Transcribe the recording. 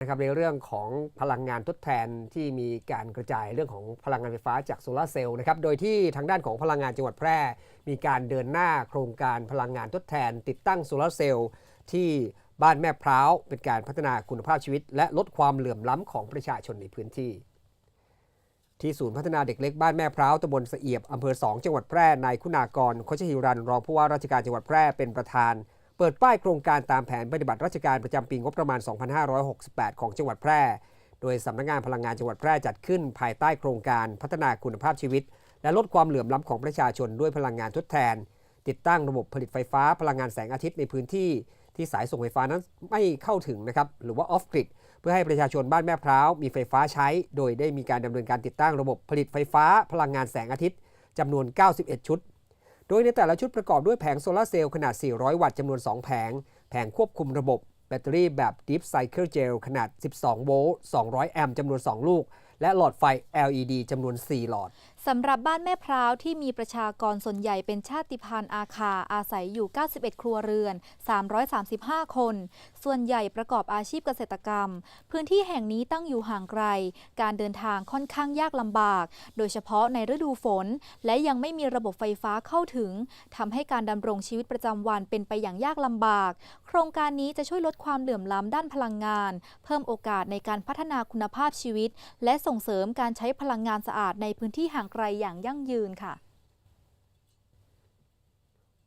นะครับในเรื่องของพลังงานทดแทนที่มีการกระจายเรื่องของพลังงานไฟฟ้าจากโซลาร์เซลล์นะครับโดยที่ทางด้านของพลังงานจังหวัดแพร่ มีการเดินหน้าโครงการพลังงานทดแทน ติดตั้งโซลาร์เซลล์ที่บ้านแม่พร้าว เป็นการพัฒนาคุณภาพชีวิต และลดความเหลื่อมล้ำของประชาชนในพื้นที่ ที่ศูนย์พัฒนาเด็กเล็กบ้านแม่พร้าวตำบลสะเอียบอำเภอ2จังหวัดแพร่นายคุณากรโคชฮิรันรองผู้ว่าราชการจังหวัดแพร่เป็นประธาน เปิดป้ายโครงการตามแผนปฏิบัติราชการประจำปีงบประมาณ 2568 ของจังหวัดแพร่ โดยสำนักงานพลังงานจังหวัดแพร่จัดขึ้น ภายใต้โครงการพัฒนาคุณภาพชีวิต และลดความเหลื่อมล้ำของประชาชนด้วยพลังงานทดแทน ติดตั้งระบบผลิตไฟฟ้าพลังงานแสงอาทิตย์ในพื้นที่ ที่สายส่งไฟฟ้านั้นไม่เข้าถึงนะครับหรือว่าออฟกริดเพื่อให้ประชาชนบ้านแม่พร้าวมีไฟฟ้าใช้ โดยได้มีการดำเนินการติดตั้งระบบผลิตไฟฟ้าพลังงานแสงอาทิตย์จำนวน 91 ชุด โดยในแต่ละชุดประกอบด้วยแผงโซลาร์เซลล์ขนาด 400 วัตต์จำนวน 2 แผง แผงควบคุมระบบแบตเตอรี่แบบ Deep Cycle Gel ขนาด 12 โวลต์ 200 แอมป์จำนวน 2 ลูก และหลอดไฟ LED จำนวน 4 หลอด สำหรับบ้านแม่พร้าวที่มีประชากรส่วนใหญ่เป็นชาติพันธุ์อาคาอาศัยอยู่ 91 ครัวเรือน 335 คน ส่วนใหญ่ประกอบอาชีพเกษตรกรรม พื้นที่แห่งนี้ตั้งอยู่ห่างไกล การเดินทางค่อนข้างยากลำบาก โดยเฉพาะในฤดูฝน และยังไม่มีระบบไฟฟ้าเข้าถึงทำให้การดำรงชีวิตประจำวันเป็นไปอย่างยากลำบาก โครงการนี้จะช่วยลดความเหลื่อมล้ำด้านพลังงาน เพิ่มโอกาสในการพัฒนาคุณภาพชีวิต และส่งเสริมการใช้พลังงานสะอาดในพื้นที่ห่างไกลอย่างยั่งยืนค่ะ